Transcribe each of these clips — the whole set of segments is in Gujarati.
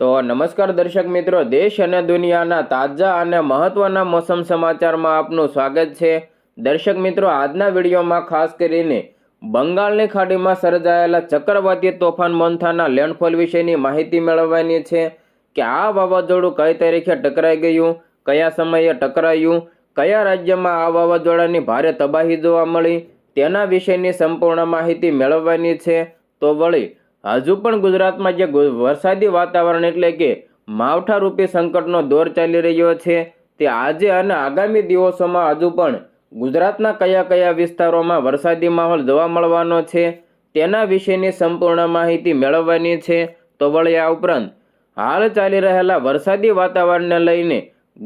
તો નમસ્કાર દર્શક મિત્રો, દેશ અને દુનિયાના તાજા અને મહત્વના મોસમ સમાચારમાં આપનું સ્વાગત છે. દર્શક મિત્રો, આજના વિડીયોમાં ખાસ કરીને બંગાળની ખાડીમાં સર્જાયેલા ચક્રવાતી તોફાન મોન્થાના લેન્ડફોલ વિશેની માહિતી મેળવવાની છે કે આ વાવાઝોડું કઈ તારીખે ટકરાઈ ગયું, કયા સમયે ટકરાયું, કયા રાજ્યમાં આ વાવાઝોડાની ભારે તબાહી જોવા મળી, તેના વિશેની સંપૂર્ણ માહિતી મેળવવાની છે. તો વળી હજુ પણ ગુજરાતમાં જે વરસાદી વાતાવરણ એટલે કે માવઠારૂપી સંકટનો દોર ચાલી રહ્યો છે, તે આજે અને આગામી દિવસોમાં હજુ પણ ગુજરાતના કયા કયા વિસ્તારોમાં વરસાદી માહોલ જોવા મળવાનો છે, તેના વિશેની સંપૂર્ણ માહિતી મેળવવાની છે, તો વળી આ ઉપરાંત હાલ ચાલી રહેલા વરસાદી વાતાવરણને લઈને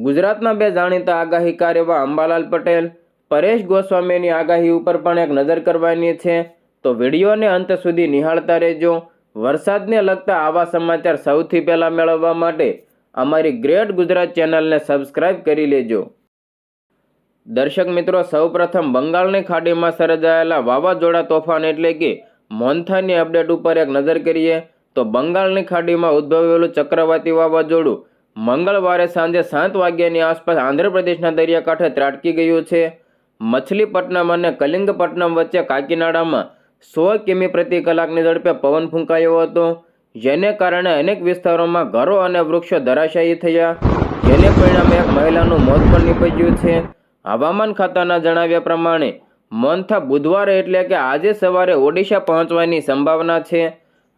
ગુજરાતના બે જાણીતા આગાહીકાર એવા અંબાલાલ પટેલ, પરેશ ગોસ્વામીની આગાહી ઉપર પણ એક નજર કરવાની છે, તો વિડીયોને અંત સુધી નિહાળતા રહેજો. વરસાદને લગતા આવા સમાચાર સૌથી પહેલાં મેળવવા માટે અમારી ગ્રેટ ગુજરાત ચેનલને સબસ્ક્રાઇબ કરી લેજો. દર્શક મિત્રો, સૌપ્રથમ બંગાળની ખાડીમાં સર્જાયેલા વાવાઝોડા તોફાન એટલે કે મોન્થાની અપડેટ ઉપર એક નજર કરીએ તો બંગાળની ખાડીમાં ઉદ્ભવેલું ચક્રવાતી વાવાઝોડું મંગળવારે સાંજે સાત વાગ્યાની આસપાસ આંધ્રપ્રદેશના દરિયાકાંઠે ત્રાટકી ગયું છે. મછલીપટ્ટનમ અને કલિંગપટ્ટનમ વચ્ચે કાકીનાડામાં સો કિમી પ્રતિ કલાકની ઝડપે પવન ફૂંકાયો હતો, જેને કારણે અનેક વિસ્તારોમાં ઘરો અને વૃક્ષો ધરાશાયી થયા. જેને પરિણામે એક મહિલાનું મોત પણ નીપજ્યું છે. હવામાન ખાતાના જણાવ્યા પ્રમાણે મોન્થા બુધવારે એટલે કે આજે સવારે ઓડિશા પહોંચવાની સંભાવના છે.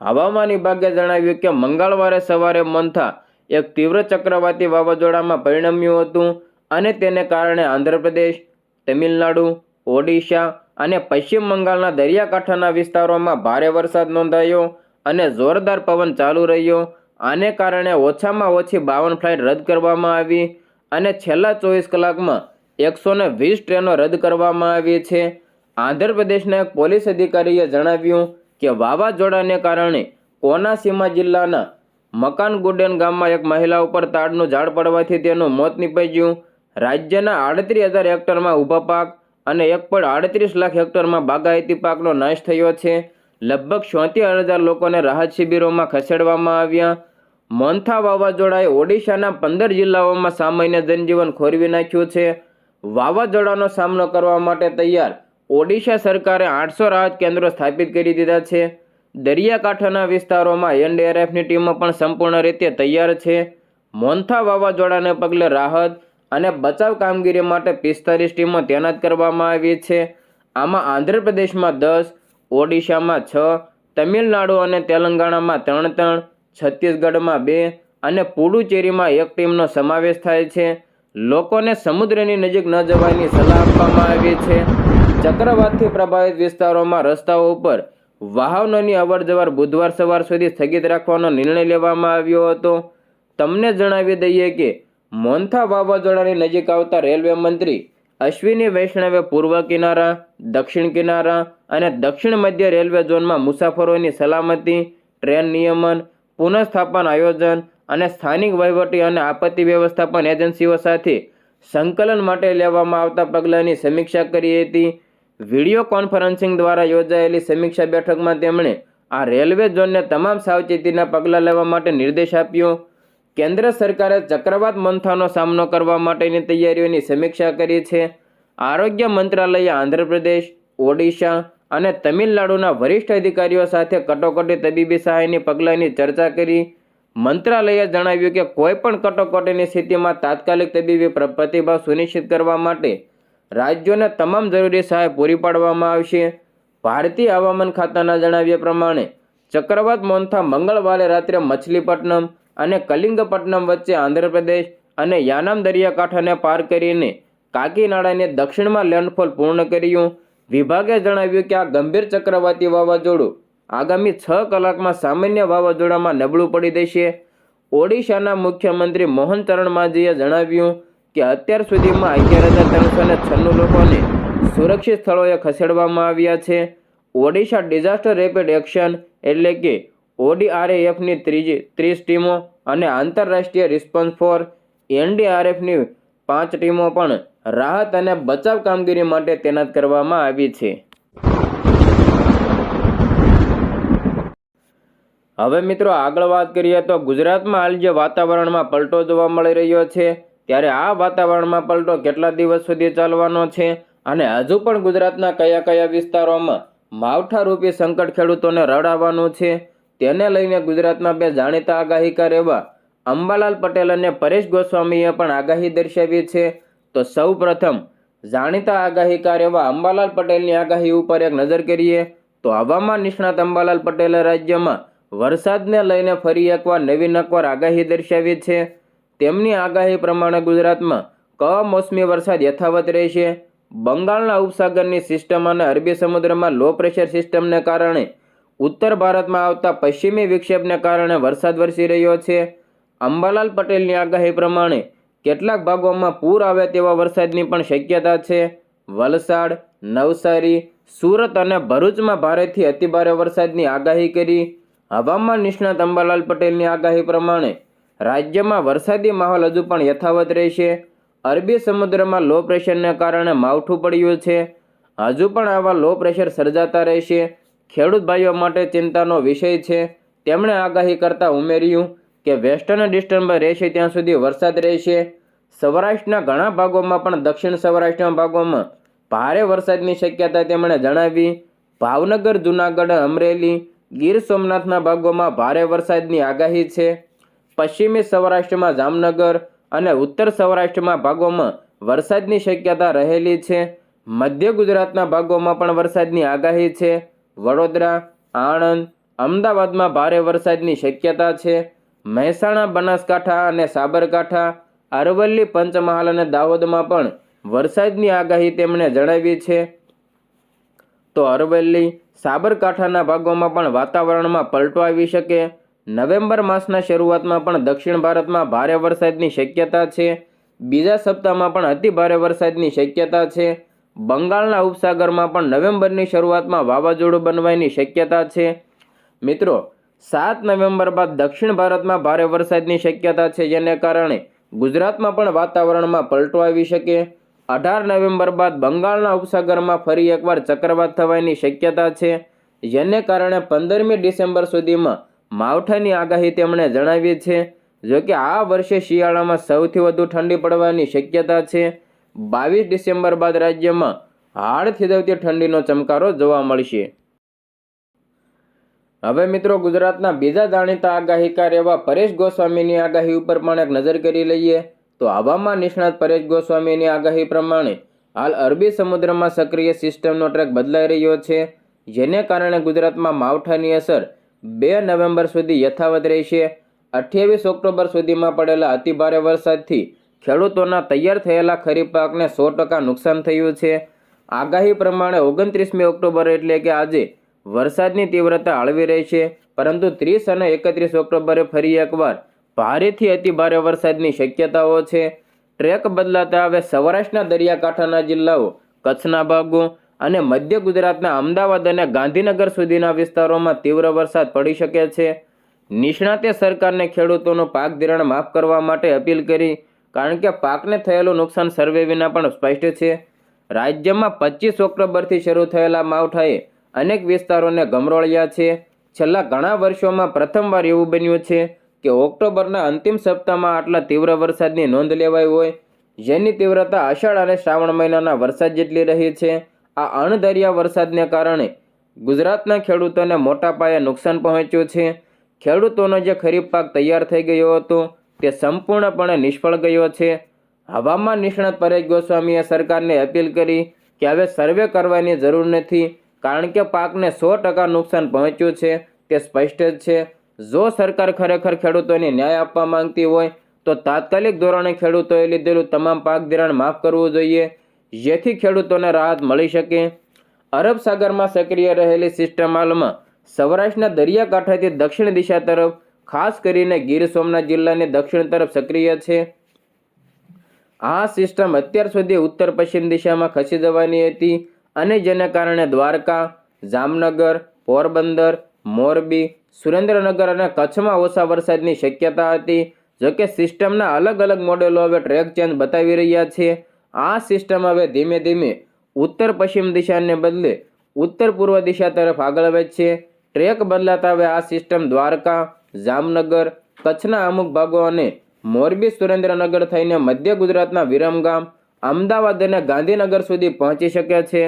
હવામાન વિભાગે જણાવ્યું કે મંગળવારે સવારે મોન્થા એક તીવ્ર ચક્રવાતી વાવાઝોડામાં પરિણમ્યું હતું અને તેને કારણે આંધ્રપ્રદેશ, તમિલનાડુ, ઓડિશા અને પશ્ચિમ બંગાળના દરિયાકાંઠાના વિસ્તારોમાં ભારે વરસાદ નોંધાયો અને જોરદાર પવન ચાલુ રહ્યો. આને કારણે ઓછામાં ઓછી બાવન ફ્લાઇટ રદ કરવામાં આવી અને છેલ્લા ચોવીસ કલાકમાં એકસો ને વીસ ટ્રેનો રદ કરવામાં આવી છે. આંધ્રપ્રદેશના એક પોલીસ અધિકારીએ જણાવ્યું કે વાવાઝોડાને કારણે કોનાસીમા જિલ્લાના મકાનગુડેન ગામમાં એક મહિલા ઉપર તાડનું ઝાડ પડવાથી તેનું મોત નીપજ્યું. રાજ્યના આડત્રીસ હજાર હેક્ટરમાં ઊભા પાક અને એક પોઈન્ટ આડત્રીસ લાખ હેક્ટરમાં બાગાયતી પાકનો નાશ થયો છે. લગભગ છોતેર હજાર લોકોને રાહત શિબિરોમાં ખસેડવામાં આવ્યા. મોન્થા વાવાઝોડાએ ઓડિશાના પંદર જિલ્લાઓમાં સામાન્ય જનજીવન ખોરવી નાખ્યું છે. વાવાઝોડાનો સામનો કરવા માટે તૈયાર ઓડિશા સરકારે આઠસો રાહત કેન્દ્રો સ્થાપિત કરી દીધા છે. દરિયાકાંઠાના વિસ્તારોમાં એનડીઆરએફની ટીમો પણ સંપૂર્ણ રીતે તૈયાર છે. મોન્થા વાવાઝોડાને પગલે રાહત અને બચાવ કામગીરી માટે પિસ્તાલીસ ટીમો તૈનાત કરવામાં આવી છે. આમાં આંધ્રપ્રદેશમાં દસ, ઓડિશામાં છ, તમિલનાડુ અને તેલંગાણામાં ત્રણ ત્રણ, છત્તીસગઢમાં બે અને પુડુચેરીમાં એક ટીમનો સમાવેશ થાય છે. લોકોને સમુદ્રની નજીક ન જવાની સલાહ આપવામાં આવી છે. ચક્રવાતથી પ્રભાવિત વિસ્તારોમાં રસ્તાઓ ઉપર વાહનોની અવરજવર બુધવાર સવાર સુધી સ્થગિત રાખવાનો નિર્ણય લેવામાં આવ્યો હતો. તમને જણાવી દઈએ કે મોન્થા વાવાઝોડાની નજીક આવતા રેલવે મંત્રી અશ્વિની વૈષ્ણવે પૂર્વ કિનારા, દક્ષિણ કિનારા અને દક્ષિણ મધ્ય રેલવે ઝોનમાં મુસાફરોની સલામતી, ટ્રેન નિયમન, પુનઃસ્થાપન આયોજન અને સ્થાનિક વહીવટી અને આપત્તિ વ્યવસ્થાપન એજન્સીઓ સાથે સંકલન માટે લેવામાં આવતા પગલાંની સમીક્ષા કરી હતી. વીડિયો કોન્ફરન્સિંગ દ્વારા યોજાયેલી સમીક્ષા બેઠકમાં તેમણે આ રેલવે ઝોનને તમામ સાવચેતીના પગલાં લેવા માટે નિર્દેશ આપ્યો. કેન્દ્ર સરકારે ચક્રવાત મંથાનો સામનો કરવા માટેની તૈયારીઓની સમીક્ષા કરી છે. આરોગ્ય મંત્રાલયે, આંધ્રપ્રદેશ, ઓડિશા અને તમિલનાડુના વરિષ્ઠ અધિકારીઓ સાથે કટોકટી તબીબી સહાયની પગલાંની ચર્ચા કરી. મંત્રાલયે જણાવ્યું કે કોઈપણ કટોકટીની સ્થિતિમાં તાત્કાલિક તબીબી પ્રતિભા સુનિશ્ચિત કરવા માટે રાજ્યોને તમામ જરૂરી સહાય પૂરી પાડવામાં આવશે. ભારતીય હવામાન ખાતાના જણાવ્યા પ્રમાણે, ચક્રવાત મોન્થા મંગળવારે રાત્રે મછલીપટ્ટનમ અને કલિંગપટ્ટનમ વચ્ચે આંધ્રપ્રદેશ અને યાનામ દરિયાકાંઠાને પાર કરીને કાકીનાડાને દક્ષિણમાં લેન્ડફોલ પૂર્ણ કર્યું. વિભાગે જણાવ્યું કે આ ગંભીર ચક્રવાતી વાવાઝોડું આગામી છ કલાકમાં સામાન્ય વાવાઝોડામાં નબળું પડી દેશે. ઓડિશાના મુખ્યમંત્રી મોહન ચરણ માઝીએ જણાવ્યું કે અત્યાર સુધીમાં અગિયાર હજાર ત્રણસો ને છન્નું લોકોને સુરક્ષિત સ્થળોએ ખસેડવામાં આવ્યા છે. ઓડિશા ડિઝાસ્ટર રેપિડ એક્શન એટલે કે ઓડીઆરએફની ત્રીજી, ત્રીસ ટીમો અને આંતરરાષ્ટ્રીય રિસ્પોન્સ ફોર એનડીઆરએફની પાંચ ટીમો પણ રાહત અને બચાવ કામગીરી માટે તૈનાત કરવામાં આવી છે. હવે મિત્રો આગળ વાત કરીએ તો ગુજરાતમાં હાલ જે વાતાવરણમાં પલટો જોવા મળી રહ્યો છે, ત્યારે આ વાતાવરણમાં પલટો કેટલા દિવસ સુધી ચાલવાનો છે અને હજુ પણ ગુજરાતના કયા કયા વિસ્તારોમાં માવઠારૂપી સંકટ ખેડૂતોને રડાવવાનું છે? તેને લઈને ગુજરાતના બે જાણીતા આગાહીકાર એવા અંબાલાલ પટેલ અને પરેશ ગોસ્વામીએ પણ આગાહી દર્શાવી છે. તો સૌ જાણીતા આગાહીકાર એવા અંબાલાલ પટેલની આગાહી ઉપર એક નજર કરીએ. તો હવામાન નિષ્ણાત અંબાલાલ પટેલે રાજ્યમાં વરસાદને લઈને ફરી એકવાર નવી નકવાર આગાહી દર્શાવી છે. તેમની આગાહી પ્રમાણે ગુજરાતમાં કમોસમી વરસાદ યથાવત રહેશે. બંગાળના ઉપસાગરની સિસ્ટમ અને અરબી સમુદ્રમાં લો પ્રેશર સિસ્ટમને કારણે ઉત્તર ભારતમાં આવતા પશ્ચિમી વિક્ષેપને કારણે વરસાદ વરસી રહ્યો છે. અંબાલાલ પટેલની આગાહી પ્રમાણે કેટલાક ભાગોમાં પૂર આવે તેવા વરસાદની પણ શક્યતા છે. વલસાડ, નવસારી, સુરત અને ભરૂચમાં ભારેથી અતિભારે વરસાદની આગાહી કરી. હવામાન નિષ્ણાત અંબાલાલ પટેલની આગાહી પ્રમાણે રાજ્યમાં વરસાદી માહોલ હજુ પણ યથાવત રહેશે. અરબી સમુદ્રમાં લો પ્રેશરને કારણે માવઠું પડ્યું છે. હજુ પણ આવા લો પ્રેશર સર્જાતા રહેશે. ખેડૂત ભાઈઓ માટે ચિંતાનો વિષય છે. તેમણે આગાહી કરતાં ઉમેર્યું કે વેસ્ટર્ન ડિસ્ટર્બન્સ રહેશે ત્યાં સુધી વરસાદ રહેશે. સૌરાષ્ટ્રના ઘણા ભાગોમાં પણ દક્ષિણ સૌરાષ્ટ્રના ભાગોમાં ભારે વરસાદની શક્યતા તેમણે જણાવી. ભાવનગર, જુનાગઢ, અમરેલી, ગીર સોમનાથના ભાગોમાં ભારે વરસાદની આગાહી છે. પશ્ચિમી સૌરાષ્ટ્રમાં જામનગર અને ઉત્તર સૌરાષ્ટ્રમાં ભાગોમાં વરસાદની શક્યતા રહેલી છે. મધ્ય ગુજરાતના ભાગોમાં પણ વરસાદની આગાહી છે. વડોદરા, આણંદ, અમદાવાદમાં ભારે વરસાદની શક્યતા છે. મહેસાણા, બનાસકાંઠા અને સાબરકાંઠા, અરવલ્લી, પંચમહાલ અને દાહોદમાં પણ વરસાદની આગાહી તેમણે જણાવી છે. તો અરવલ્લી, સાબરકાંઠાના ભાગોમાં પણ વાતાવરણમાં પલટો આવી શકે. નવેમ્બર માસના શરૂઆતમાં પણ દક્ષિણ ભારતમાં ભારે વરસાદની શક્યતા છે. બીજા સપ્તાહમાં પણ અતિ ભારે વરસાદની શક્યતા છે. બંગાળના ઉપસાગરમાં પણ નવેમ્બરની શરૂઆતમાં વાવાઝોડું બનવાની શક્યતા છે. મિત્રો, સાત નવેમ્બર બાદ દક્ષિણ ભારતમાં ભારે વરસાદની શક્યતા છે, જેને કારણે ગુજરાતમાં પણ વાતાવરણમાં પલટો આવી શકે. અઢાર નવેમ્બર બાદ બંગાળના ઉપસાગરમાં ફરી એકવાર ચક્રવાત થવાની શક્યતા છે, જેને કારણે પંદરમી ડિસેમ્બર સુધીમાં માવઠાની આગાહી તેમણે જણાવી છે. જો કે આ વર્ષે શિયાળામાં સૌથી વધુ ઠંડી પડવાની શક્યતા છે. બાવીસ ડિસેમ્બર બાદ રાજ્યમાં હાડ થીદવતી ઠંડીનો ચમકારો જોવા મળશે. હવે મિત્રો ગુજરાતના બીજા જાણીતા આગાહીકાર એવા પરેશ ગોસ્વામીની આગાહી ઉપર પણ એક નજર કરી લઈએ તો હવામાન નિષ્ણાત પરેશ ગોસ્વામીની આગાહી પ્રમાણે હાલ અરબી સમુદ્રમાં સક્રિય સિસ્ટમનો ટ્રેક બદલાઈ રહ્યો છે, જેને કારણે ગુજરાતમાં માવઠાની અસર બે નવેમ્બર સુધી યથાવત રહેશે. અઠ્યાવીસ ઓક્ટોબર સુધીમાં પડેલા અતિભારે વરસાદથી ખેડૂતોના તૈયાર થયેલા ખરીફ પાકને સો ટકા નુકસાન થયું છે. આગાહી પ્રમાણે ઓગણત્રીસમી ઓક્ટોબર એટલે કે આજે વરસાદની તીવ્રતા હળવી રહી છે, પરંતુ ત્રીસ અને એકત્રીસ ઓક્ટોબરે ફરી એકવાર ભારેથી અતિભારે વરસાદની શક્યતાઓ છે. ટ્રેક બદલાતા હવે સૌરાષ્ટ્રના દરિયાકાંઠાના જિલ્લાઓ, કચ્છના ભાગો અને મધ્ય ગુજરાતના અમદાવાદ અને ગાંધીનગર સુધીના વિસ્તારોમાં તીવ્ર વરસાદ પડી શકે છે. નિષ્ણાતે સરકારને ખેડૂતોનું પાક ધિરાણ માફ કરવા માટે અપીલ કરી કારણ કે પાકને થયેલું નુકસાન સર્વે વિના પણ સ્પષ્ટ છે. રાજ્યમાં પચીસ ઓક્ટોબરથી શરૂ થયેલા માવઠાએ અનેક વિસ્તારોને ગમરોળ્યા છે. છેલ્લા ઘણા વર્ષોમાં પ્રથમવાર એવું બન્યું છે કે ઓક્ટોબરના અંતિમ સપ્તાહમાં આટલા તીવ્ર વરસાદની નોંધ લેવાઈ હોય. જેની તીવ્રતા અષાઢ અને શ્રાવણ મહિનાના વરસાદ જેટલી રહી છે, આ અણધર્યા વરસાદને કારણે ગુજરાતના ખેડૂતોને મોટા પાયે નુકસાન પહોંચ્યું છે. ખેડૂતોનો જે ખરીફ પાક તૈયાર થઈ ગયો હતો તે સંપૂર્ણપણે નિષ્ફળ ગયો છે. હવામાન નિષ્ણાત પરેશ ગોસ્વામીએ સરકારને અપીલ કરી કે હવે સર્વે કરવાની જરૂર નથી, કારણ કે પાકને સો ટકા નુકસાન પહોંચ્યું છે, તે સ્પષ્ટ જ છે. જો સરકાર ખરેખર ખેડૂતોને ન્યાય આપવા માંગતી હોય, તો તાત્કાલિક ધોરણે ખેડૂતોએ લીધેલું તમામ પાક ધિરાણ માફ કરવું જોઈએ, જેથી ખેડૂતોને રાહત મળી શકે. અરબ સાગરમાં સક્રિય રહેલી સિસ્ટમ હાલમાં સૌરાષ્ટ્રના દરિયાકાંઠેથી દક્ષિણ દિશા તરફ ખાસ કરીને ગીર સોમનાથ જિલ્લાની દક્ષિણ તરફ સક્રિય છે. આ સિસ્ટમ અત્યાર સુધી ઉત્તર પશ્ચિમ દિશામાં ખસી જવાની હતી અને જેને કારણે દ્વારકા, જામનગર, પોરબંદર, મોરબી, સુરેન્દ્રનગર અને કચ્છમાં ઓછા વરસાદની શક્યતા હતી. જોકે સિસ્ટમના અલગ અલગ મોડેલો હવે ટ્રેક ચેન્જ બતાવી રહ્યા છે. આ સિસ્ટમ હવે ધીમે ધીમે ઉત્તર પશ્ચિમ દિશાને બદલે ઉત્તર પૂર્વ દિશા તરફ આગળ વધશે ટ્રેક બદલાતા હવે આ સિસ્ટમ દ્વારકા જામનગર, કચ્છના અમુક ભાગો અને મોરબી સુરેન્દ્રનગર થઈને મધ્ય ગુજરાતના વિરમગામ અમદાવાદ અને ગાંધીનગર સુધી પહોંચી શકે છે.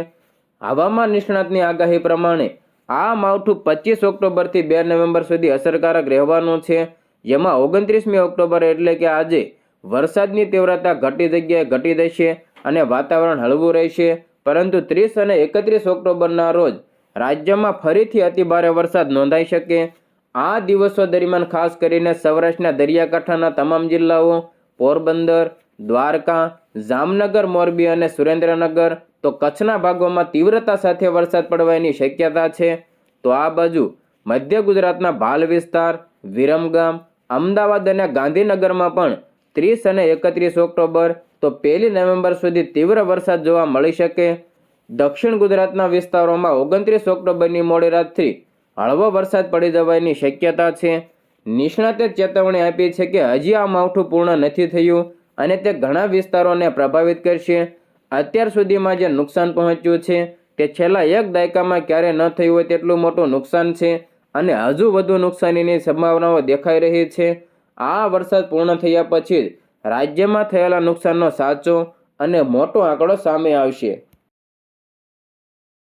હવામાન નિષ્ણાતની આગાહી પ્રમાણે આ માવઠું પચીસ ઓક્ટોબરથી બે નવેમ્બર સુધી અસરકારક રહેવાનું છે. જેમાં ઓગણત્રીસમી ઓક્ટોબર એટલે કે આજે વરસાદની તીવ્રતા ઘટી જગ્યાએ ઘટી જશે અને વાતાવરણ હળવું રહેશે. પરંતુ ત્રીસ અને એકત્રીસ ઓક્ટોબરના રોજ રાજ્યમાં ફરીથી અતિભારે વરસાદ નોંધાઈ શકે. આ દિવસો દરમિયાન ખાસ કરીને સૌરાષ્ટ્રના દરિયાકાંઠાના તમામ જિલ્લાઓ, પોરબંદર, દ્વારકા, જામનગર, મોરબી અને સુરેન્દ્રનગર તો કચ્છના ભાગોમાં તીવ્રતા સાથે વરસાદ પડવાની શક્યતા છે. તો આ બાજુ મધ્ય ગુજરાતના ભાલ વિસ્તાર, વિરમગામ, અમદાવાદ અને ગાંધીનગરમાં પણ ત્રીસ અને એકત્રીસ ઓક્ટોબર તો પહેલી નવેમ્બર સુધી તીવ્ર વરસાદ જોવા મળી શકે. દક્ષિણ ગુજરાતના વિસ્તારોમાં ઓગણત્રીસ ઓક્ટોબરની મોડી રાતથી હળવો વરસાદ પડી જવાની શક્યતા છે. નિષ્ણાતે ચેતવણી આપી છે કે હજી આ માવઠું પૂર્ણ નથી થયું અને તે ઘણા વિસ્તારોને પ્રભાવિત કરશે. અત્યાર સુધીમાં જે નુકસાન પહોંચ્યું છે તે છેલ્લા એક દાયકામાં ક્યારે ન થયું હોય તેટલું મોટું નુકસાન છે અને હજુ વધુ નુકસાનીની સંભાવનાઓ દેખાઈ રહી છે. આ વરસાદ પૂર્ણ થયા પછી રાજ્યમાં થયેલા નુકસાનનો સાચો અને મોટો આંકડો સામે આવશે.